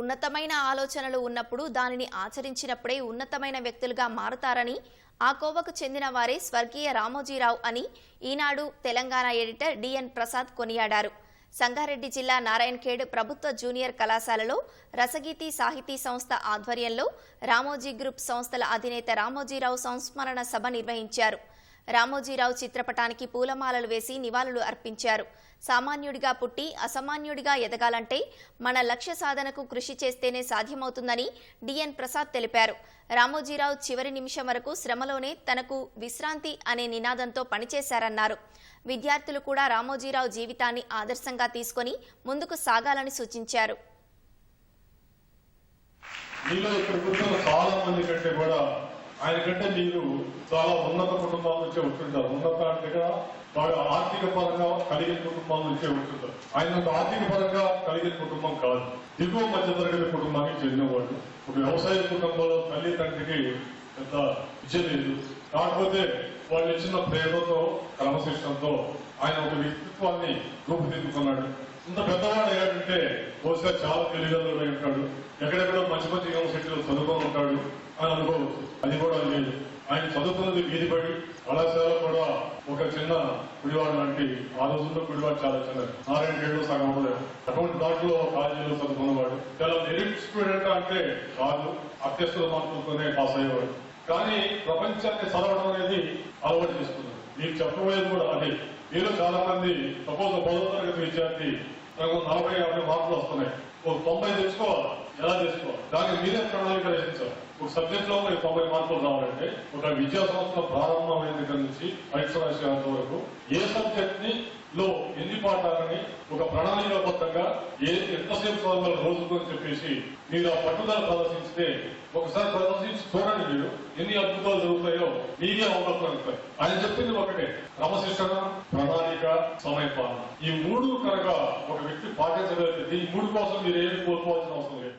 ఉన్నతమైన ఆలోచనలు ఉన్నప్పుడు దానిని ఆచరించినప్పుడే ఉన్నతమైన వ్యక్తులుగా మారతారని ఆ కోవకు చెందిన వారే స్వర్గీయ రామోజీరావు అని Eenadu Telangana editor D N Prasad కొనియాడారు. సంగారెడ్డి జిల్లా నారాయణఖేడ్ ప్రభుత్వ జూనియర్ కళాశాలలో రసగీతి సాహితీ సంస్థ ఆధ్వర్యంలో రామోజీ గ్రూప్ సంస్థల అధినేత రామోజీరావు సంస్మరణ సభ నిర్వహించారు. రామోజీరావు చిత్రపటానికి పూలమాలలు వేసి నివాళులు అర్పించారు. సామాన్యుడిగా పుట్టి అసామాన్యుడిగా ఎదగాలంటే మన లక్ష్య సాధనకు కృషి చేస్తేనే సాధ్యమవుతుందని డిఎన్ ప్రసాద్ తెలిపారు. రామోజీరావు చివరి నిమిషం వరకు శ్రమలోనే తనకు విశ్రాంతి అనే నినాదంతో పనిచేశారన్నారు. విద్యార్థులు కూడా రామోజీరావు జీవితాన్ని ఆదర్శంగా తీసుకొని ముందుకు సాగాలని సూచించారు. మీలో ఇక్కడ కూర్చున్న చాలా మంది కంటే కూడా ఆయన కంటే మీరు చాలా ఉన్నత కుటుంబాల నుంచే ఉంటుంటారు ఉన్నత దగ్గర కూడా బాగా ఆర్థిక పరంగా కలిగిన కుటుంబాల నుంచే ఉంటుంటారు ఆయన ఆర్థిక పరంగా కలిగిన కుటుంబం కాదు. దిగువ మధ్య తరగతి కుటుంబానికి చెందినవాడు. ఒక వ్యవసాయ కుటుంబంలో తల్లి తండ్రికి పెద్ద ఇచ్చలేదు కాకపోతే వాళ్ళు ఇచ్చిన ప్రేమతో క్రమశిక్షణతో ఆయన ఒక వ్యక్తిత్వాన్ని రూపుదిద్దుకున్నాడు. ఇంత పెద్దవాడు అయ్యాడంటే బహుశా చాలా తెలివిగలడు ఉంటాడు. ఎక్కడెక్కడో మంచి మంచి యూనివర్సిటీలో చదువుకొని ఉంటాడు అని అనుకోవచ్చు. అది కూడా లేదు. ఆయన చదువుతున్నది వీధిపడి కళాశాల కూడా ఒక చిన్న గుడివాడ లాంటి ఆ రోజుల్లో గుడివాడ చాలా చిన్నది. నారాయణ గేడు సగం ఉదయం అటువంటి దాంట్లో కాలేజీలో చదువుకున్నవాడు. చాలా మెరిట్ స్టూడెంట్ అంటే కాదు అత్యస్తుల అనుకుంటూనే పాస్ అయ్యేవాడు. కానీ ప్రపంచాన్ని చదవడం అనేది అలవాటు చేసుకున్నాడు. మీకు చెప్పబోయేది కూడా అదే. మీరు చాలా మంది సపోజ్ పదో తరగతి విద్యార్థి నాకు నలభై యాభై మార్కులు వస్తున్నాయి. ఒక తొంభై తెచ్చుకోవాలి? ఎలా తెచ్చుకోవాలి? దానికి మీరే ప్రణాళిక రచించాలి ఒక సబ్జెక్ట్లో మీకు తొంభై మార్కులు రావాలంటే ఒక విద్యా సంస్థ ప్రారంభమైన దగ్గర నుంచి పరీక్ష రాసేంత వరకు. ఏ సబ్జెక్ట్ని లో ఎన్ని పాఠాలని ఒక ప్రణాళికాబద్ధంగా ఏ ఎంతసేపు చదవాలి రోజుకు అని చెప్పేసి మీరు ఆ పట్టుదల ప్రదర్శిస్తే ఒకసారి ప్రదర్శించి చూడండి మీరు ఎన్ని అద్భుతాలు జరుగుతాయో మీరే అవకాశం అవుతాయి ఆయన చెప్పింది ఒకటే క్రమశిక్షణ ప్రణాళిక సమయపాలన. ఈ మూడు కనుక ఒక వ్యక్తి పాటించగలిగితే ఈ మూడు కోసం మీరు ఏమి కోల్పోవాల్సిన అవసరం లేదు